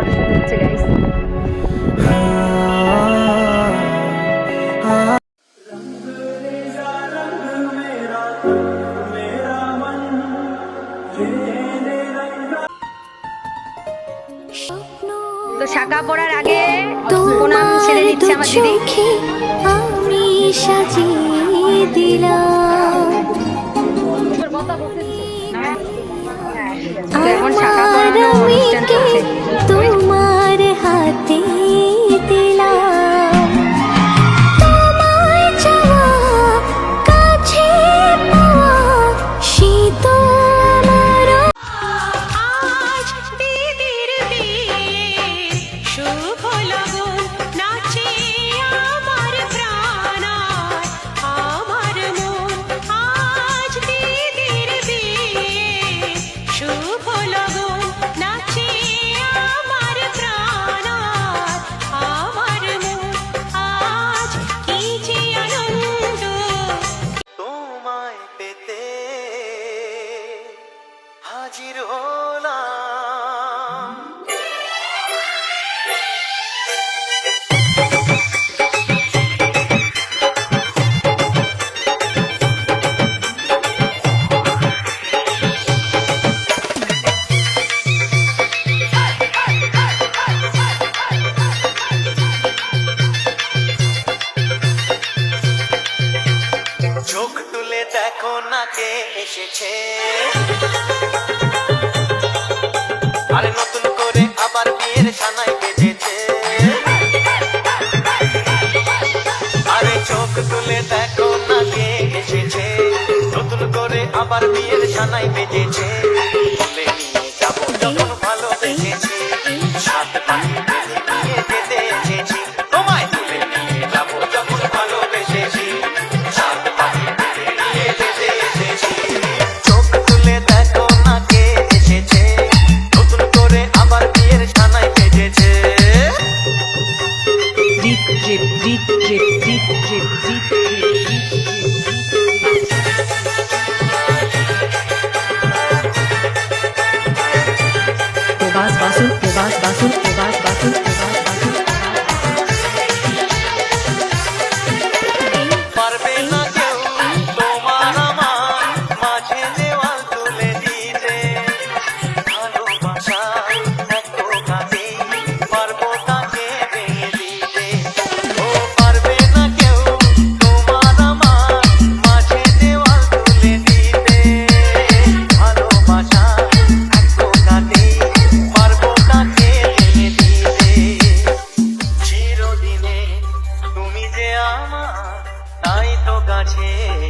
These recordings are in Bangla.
ফটোশুট হচ্ছে গাইস তো শাখা পড়ার আগে প্রণাম ছেড়ে দিচ্ছে আমার দিদি। আমি সাজিয়ে দিলাম। হ্যাঁ। হ্যাঁ। এখন শাখা রমিকে তুমি হাজির হলাম। খুলে দেখো না কে এসেছে। আরে নতুন করে আবার বিয়ের সানায় বেজেছে আরে চোখ তুলে দেখো না কে এসেছে। নতুন করে আবার বিয়ের সানায় বেজেছে a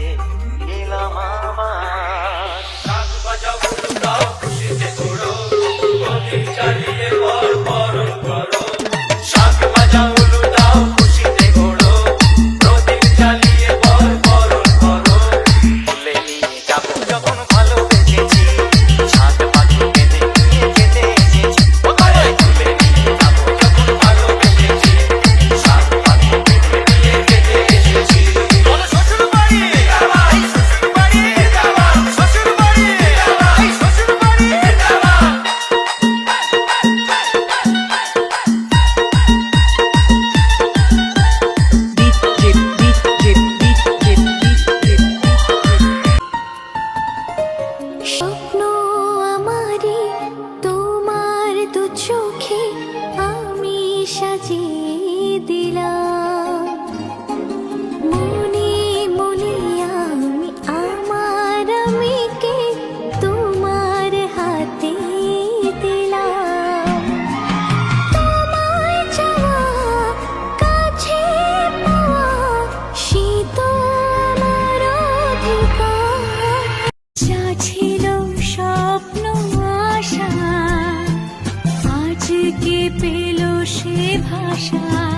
যা ছিল স্বপ্ন আজকে পেল সে ভাষা?